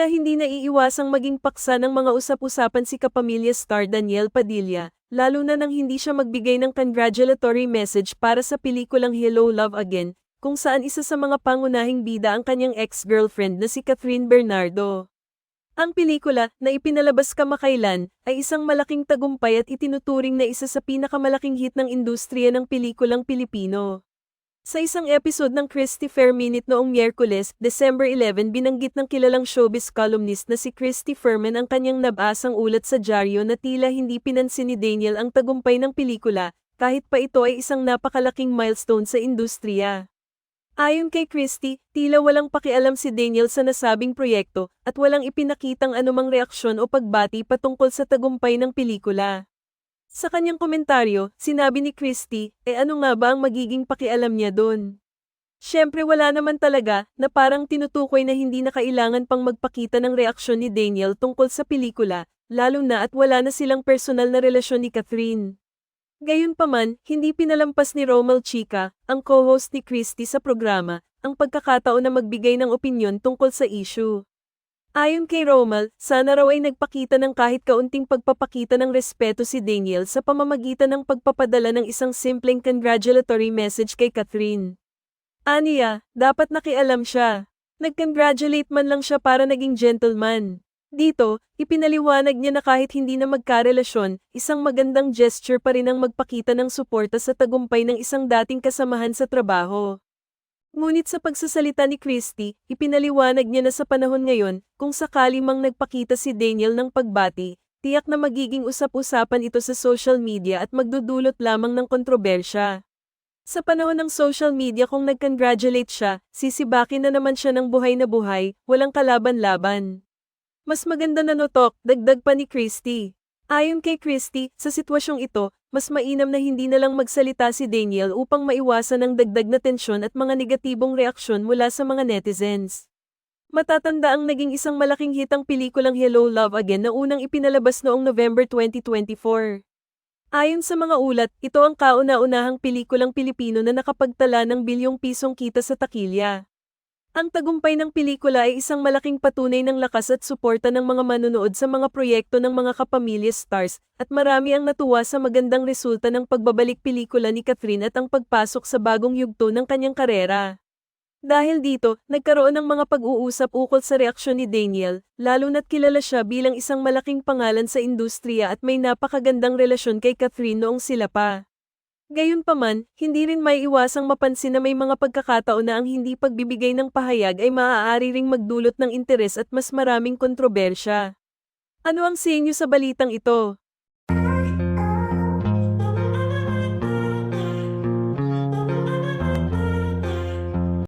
Tila hindi naiiwasang maging paksa ng mga usap-usapan si kapamilya star Daniel Padilla, lalo na nang hindi siya magbigay ng congratulatory message para sa pelikulang Hello Love Again, kung saan isa sa mga pangunahing bida ang kanyang ex-girlfriend na si Catherine Bernardo. Ang pelikula, na ipinalabas kamakailan, ay isang malaking tagumpay at itinuturing na isa sa pinakamalaking hit ng industriya ng pelikulang Pilipino. Sa isang episode ng Christy Fair Minute noong Miyerkules, December 11 binanggit ng kilalang showbiz columnist na si Christy Furman ang kanyang nabasang ulat sa dyaryo na tila hindi pinansin ni Daniel ang tagumpay ng pelikula, kahit pa ito ay isang napakalaking milestone sa industriya. Ayon kay Christy, tila walang pakialam si Daniel sa nasabing proyekto at walang ipinakitang anumang reaksyon o pagbati patungkol sa tagumpay ng pelikula. Sa kanyang komentaryo, sinabi ni Christy, eh ano nga ba ang magiging pakialam niya doon? Siyempre wala naman talaga, na parang tinutukoy na hindi na kailangan pang magpakita ng reaksyon ni Daniel tungkol sa pelikula, lalo na at wala na silang personal na relasyon ni Catherine. Gayunpaman, hindi pinalampas ni Romel Chica, ang co-host ni Christy sa programa, ang pagkakataon na magbigay ng opinyon tungkol sa issue. Ayon kay Romal, sana raw ay nagpakita ng kahit kaunting pagpapakita ng respeto si Daniel sa pamamagitan ng pagpapadala ng isang simpleng congratulatory message kay Catherine. Aniya, dapat nakialam siya. Nag-congratulate man lang siya para naging gentleman. Dito, ipinaliwanag niya na kahit hindi na magkarelasyon, isang magandang gesture pa rin ang magpakita ng suporta sa tagumpay ng isang dating kasamahan sa trabaho. Ngunit sa pagsasalita ni Christy, ipinaliwanag niya na sa panahon ngayon, kung sakali mang nagpakita si Daniel ng pagbati, tiyak na magiging usap-usapan ito sa social media at magdudulot lamang ng kontrobersya. Sa panahon ng social media kung nag-congratulate siya, sisibakin na naman siya ng buhay na buhay, walang kalaban-laban. Mas maganda na notok, dagdag pa ni Christy. Ayon kay Christy, sa sitwasyong ito, mas mainam na hindi na lang magsalita si Daniel upang maiwasan ang dagdag na tensyon at mga negatibong reaksyon mula sa mga netizens. Matatanda ang naging isang malaking hit ang pelikulang Hello Love Again na unang ipinalabas noong November 2024. Ayon sa mga ulat, ito ang kauna-unahang pelikulang Pilipino na nakapagtala ng bilyong pisong kita sa takilya. Ang tagumpay ng pelikula ay isang malaking patunay ng lakas at suporta ng mga manonood sa mga proyekto ng mga kapamilya stars, at marami ang natuwa sa magandang resulta ng pagbabalik pelikula ni Catherine at ang pagpasok sa bagong yugto ng kanyang karera. Dahil dito, nagkaroon ng mga pag-uusap ukol sa reaksyon ni Daniel, lalo na't kilala siya bilang isang malaking pangalan sa industriya at may napakagandang relasyon kay Catherine noong sila pa. Gayunpaman, hindi rin may iwasang mapansin na may mga pagkakataon na ang hindi pagbibigay ng pahayag ay maaari ring magdulot ng interes at mas maraming kontrobersya. Ano ang sa inyo sa balitang ito?